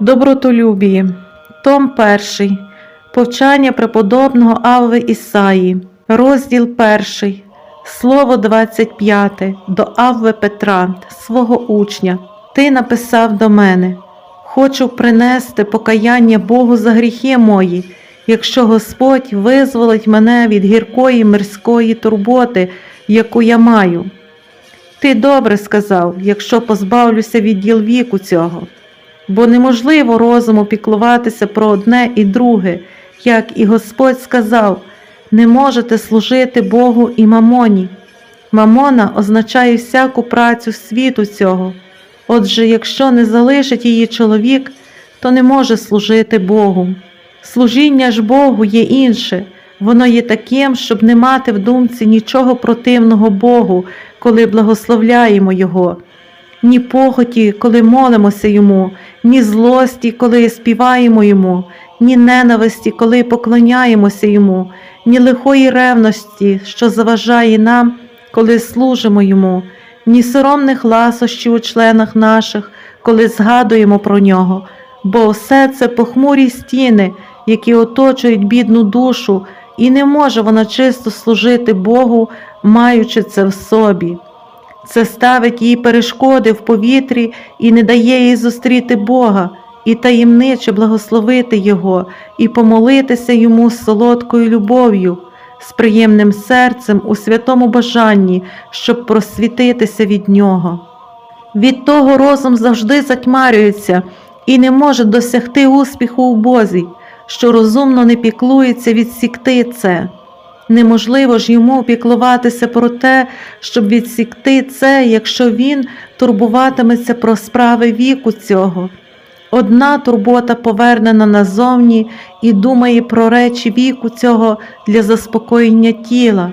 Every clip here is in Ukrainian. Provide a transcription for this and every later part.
Добротолюбії, Том 1, Повчання преподобного Авви Ісаї, розділ 1, Слово 25 до Авви Петра, свого учня. Ти написав до мене: Хочу принести покаяння Богу за гріхи мої, якщо Господь визволить мене від гіркої мирської турботи, яку я маю. Ти добре сказав, якщо позбавлюся від діл віку цього бо неможливо розуму піклуватися про одне і друге, як і Господь сказав, не можете служити Богу і мамоні. Мамона означає всяку працю світу цього. Отже, якщо не залишить її чоловік, то не може служити Богу. Служіння ж Богу є інше, воно є таким, щоб не мати в думці нічого противного Богу, коли благословляємо Його ні похоті, коли молимося йому, ні злості, коли співаємо йому, ні ненависті, коли поклоняємося йому, ні лихої ревності, що заважає нам, коли служимо йому, ні соромних ласощів у членах наших, коли згадуємо про нього, бо все це похмурі стіни, які оточують бідну душу, і не може вона чисто служити Богу, маючи це в собі. Це ставить їй перешкоди в повітрі і не дає їй зустріти Бога, і таємниче благословити Його, і помолитися йому з солодкою любов'ю, з приємним серцем у святому бажанні, щоб просвітитися від Нього. Від того розум завжди затьмарюється і не може досягти успіху у Бозі, що розумно не піклується відсікти це. Неможливо ж йому піклуватися про те, щоб відсікти це, якщо він турбуватиметься про справи віку цього. Одна турбота повернена назовні і думає про речі віку цього для заспокоєння тіла,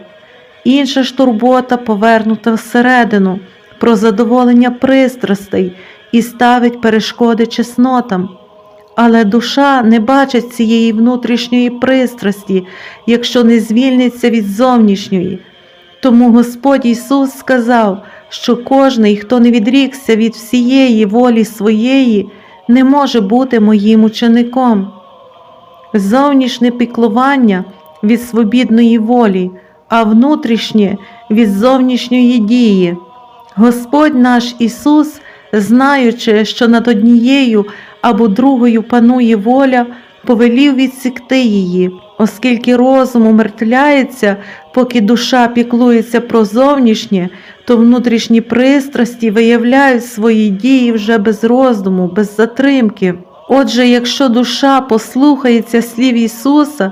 інша ж турбота повернута всередину, про задоволення пристрастей і ставить перешкоди чеснотам. Але душа не бачить цієї внутрішньої пристрасті, якщо не звільниться від зовнішньої. Тому Господь Ісус сказав, що кожний, хто не відрікся від всієї волі своєї, не може бути моїм учеником. Зовнішнє піклування від свобідної волі, а внутрішнє від зовнішньої дії. Господь наш Ісус, знаючи, що над однією або другою панує воля, повелів відсікти її, оскільки розум умертвляється, поки душа піклується про зовнішнє, то внутрішні пристрасті виявляють свої дії вже без роздуму, без затримки. Отже, якщо душа послухається слів Ісуса,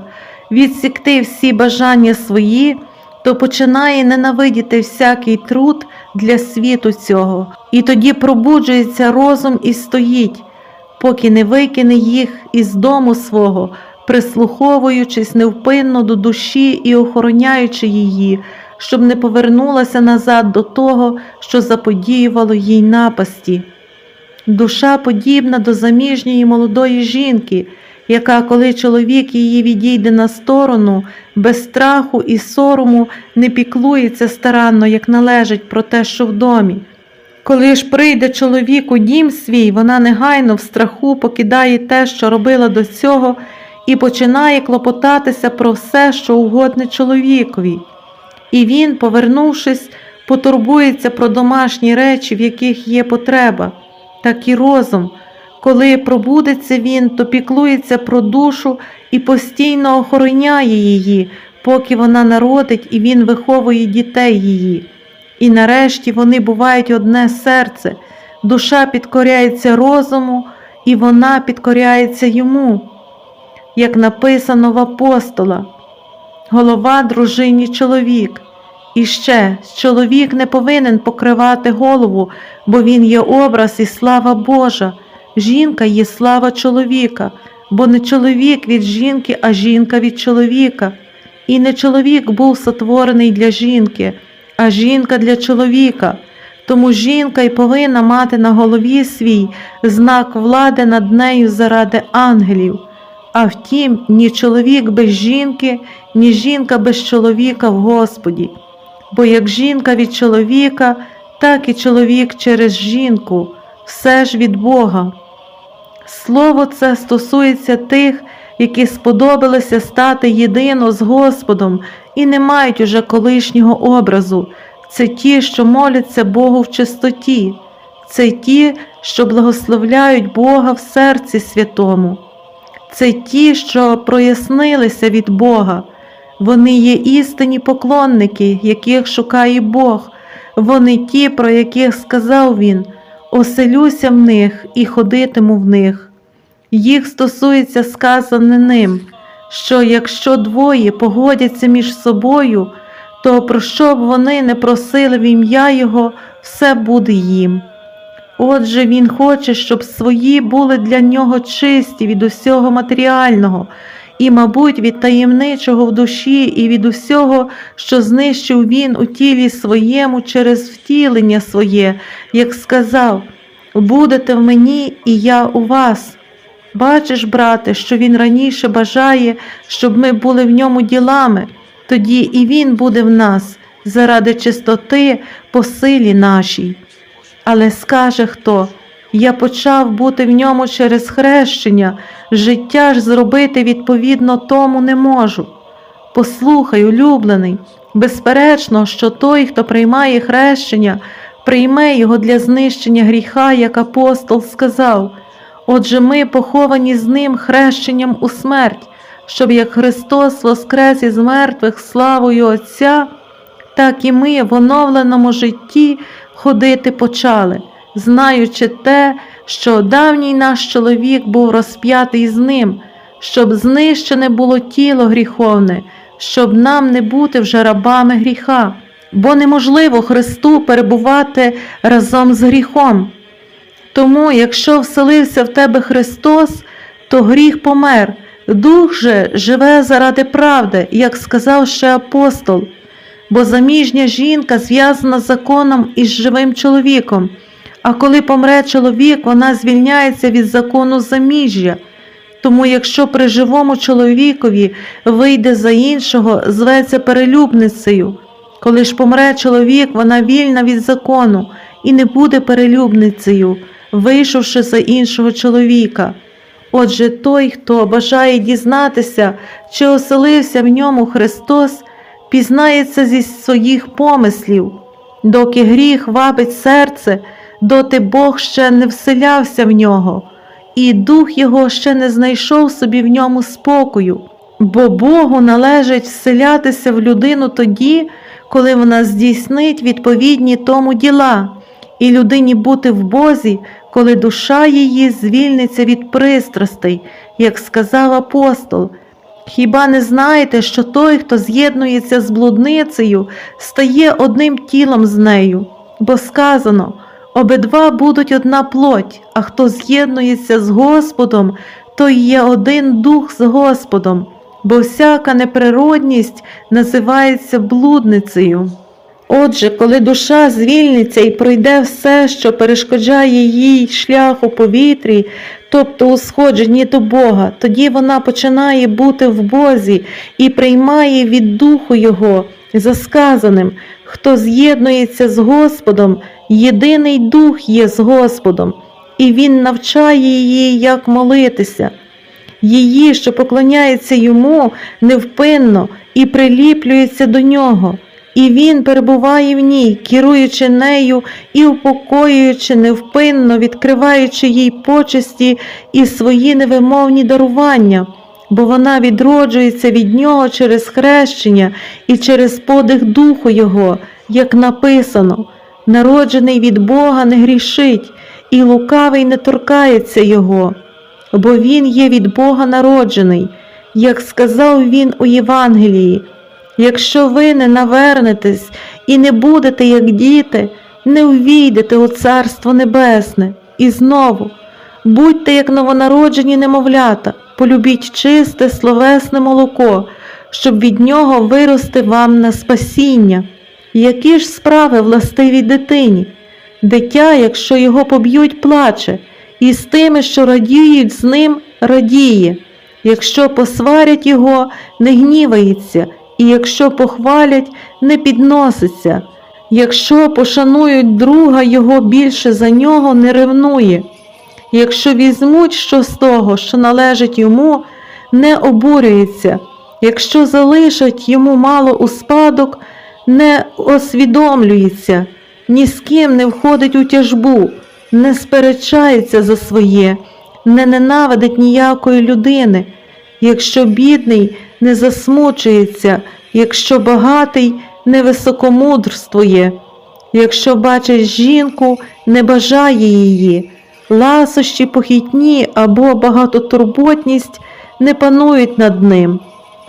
відсікти всі бажання свої, то починає ненавидіти всякий труд для світу цього, і тоді пробуджується розум і стоїть поки не викине їх із дому свого, прислуховуючись невпинно до душі і охороняючи її, щоб не повернулася назад до того, що заподіювало їй напасті. Душа подібна до заміжньої молодої жінки, яка, коли чоловік її відійде на сторону, без страху і сорому не піклується старанно, як належить про те, що в домі. Коли ж прийде чоловік у дім свій, вона негайно в страху покидає те, що робила до цього, і починає клопотатися про все, що угодне чоловікові. І він, повернувшись, потурбується про домашні речі, в яких є потреба, так і розум. Коли пробудеться він, то піклується про душу і постійно охороняє її, поки вона народить і він виховує дітей її. І нарешті вони бувають одне серце, душа підкоряється розуму, і вона підкоряється йому, як написано в апостола, голова дружині чоловік. І ще чоловік не повинен покривати голову, бо він є образ і слава Божа. Жінка є слава чоловіка, бо не чоловік від жінки, а жінка від чоловіка. І не чоловік був сотворений для жінки а жінка для чоловіка. Тому жінка й повинна мати на голові свій знак влади над нею заради ангелів. А втім, ні чоловік без жінки, ні жінка без чоловіка в Господі. Бо як жінка від чоловіка, так і чоловік через жінку, все ж від Бога. Слово це стосується тих, які сподобалося стати єдино з Господом і не мають уже колишнього образу. Це ті, що моляться Богу в чистоті, це ті, що благословляють Бога в серці святому. Це ті, що прояснилися від Бога. Вони є істинні поклонники, яких шукає Бог. Вони ті, про яких сказав Він, оселюся в них і ходитиму в них. Їх стосується сказане ним, що якщо двоє погодяться між собою, то про що б вони не просили в ім'я Його, все буде їм. Отже, Він хоче, щоб свої були для нього чисті від усього матеріального, і, мабуть, від таємничого в душі і від усього, що знищив він у тілі своєму через втілення своє, як сказав, будете в мені, і я у вас. Бачиш, брате, що він раніше бажає, щоб ми були в ньому ділами, тоді і він буде в нас заради чистоти по силі нашій. Але скаже хто, я почав бути в ньому через хрещення, життя ж зробити відповідно тому не можу. Послухай, улюблений, безперечно, що той, хто приймає хрещення, прийме його для знищення гріха, як апостол сказав. Отже, ми поховані з ним хрещенням у смерть, щоб як Христос воскрес із мертвих славою Отця, так і ми в оновленому житті ходити почали, знаючи те, що давній наш чоловік був розп'ятий з ним, щоб знищене було тіло гріховне, щоб нам не бути вже рабами гріха, бо неможливо Христу перебувати разом з гріхом. Тому, якщо вселився в тебе Христос, то гріх помер, дух же живе заради правди, як сказав ще апостол, бо заміжня жінка зв'язана з законом із живим чоловіком, а коли помре чоловік, вона звільняється від закону заміжжя. Тому, якщо при живому чоловікові вийде за іншого, зветься перелюбницею. Коли ж помре чоловік, вона вільна від закону і не буде перелюбницею, вийшовши за іншого чоловіка. Отже, той, хто бажає дізнатися, чи оселився в ньому Христос, пізнається зі своїх помислів, доки гріх вабить серце, доти Бог ще не вселявся в нього, і дух його ще не знайшов собі в ньому спокою, бо Богу належить вселятися в людину тоді, коли вона здійснить відповідні тому діла, і людині бути в Бозі, коли душа її звільниться від пристрастей, як сказав апостол. Хіба не знаєте, що той, хто з'єднується з блудницею, стає одним тілом з нею? Бо сказано обидва будуть одна плоть, а хто з'єднується з Господом, той є один дух з Господом, бо всяка неприродність називається блудницею. Отже, коли душа звільниться і пройде все, що перешкоджає їй шлях у повітрі, тобто у сходженні до Бога, тоді вона починає бути в Бозі і приймає від Духу Його, за сказаним, хто з'єднується з Господом, єдиний дух є з Господом, і Він навчає її, як молитися. Її, що поклоняється йому невпинно і приліплюється до нього, і він перебуває в ній, керуючи нею і упокоюючи невпинно, відкриваючи їй почесті і свої невимовні дарування, бо вона відроджується від нього через хрещення і через подих духу Його, як написано, народжений від Бога не грішить, і лукавий не торкається Його бо він є від Бога народжений, як сказав він у Євангелії. Якщо ви не навернетесь і не будете, як діти, не увійдете у Царство Небесне. І знову будьте, як новонароджені немовлята, полюбіть чисте словесне молоко, щоб від нього вирости вам на спасіння. Які ж справи властивій дитині? Дитя, якщо його поб'ють, плаче і з тими, що радіють з ним, радіє. Якщо посварять його, не гнівається, і якщо похвалять, не підноситься. Якщо пошанують друга його більше за нього, не ревнує. Якщо візьмуть що з того, що належить йому, не обурюється, якщо залишать йому мало у спадок, не освідомлюється, ні з ким не входить у тяжбу, не сперечається за своє, не ненавидить ніякої людини, якщо бідний не засмучується, якщо багатий не високомудрствує, якщо бачить жінку, не бажає її, ласощі похитні або багатотурботність не панують над ним.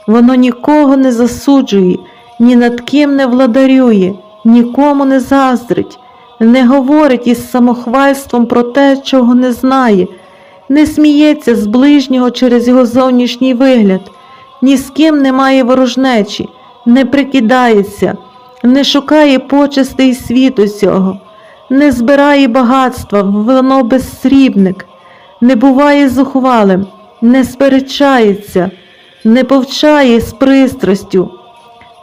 Воно нікого не засуджує, ні над ким не владарює, нікому не заздрить, не говорить із самохвальством про те, чого не знає, не сміється з ближнього через його зовнішній вигляд, ні з ким не має ворожнечі, не прикидається, не шукає почестей світу сього, не збирає багатства, воно безсрібник, не буває зухвалим, не сперечається, не повчає з пристрастю,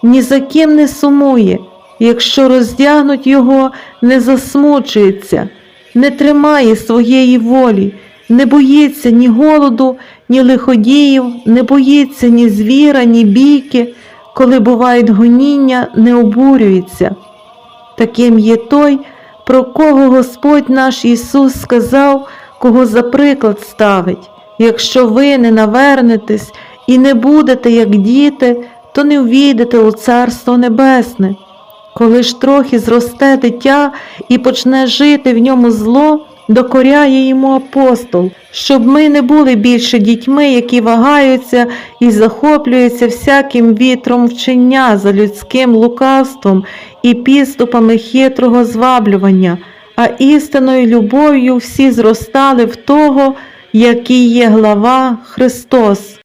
ні за ким не сумує, якщо роздягнуть його, не засмучується, не тримає своєї волі, не боїться ні голоду, ні лиходіїв, не боїться ні звіра, ні бійки, коли бувають гоніння, не обурюється. Таким є той, про кого Господь наш Ісус сказав, кого за приклад ставить. Якщо ви не навернетесь і не будете як діти, то не ввійдете у Царство Небесне. Коли ж трохи зросте дитя і почне жити в ньому зло, докоряє йому апостол, щоб ми не були більше дітьми, які вагаються і захоплюються всяким вітром вчення за людським лукавством і підступами хитрого зваблювання, а істинною любов'ю всі зростали в того, який є глава Христос.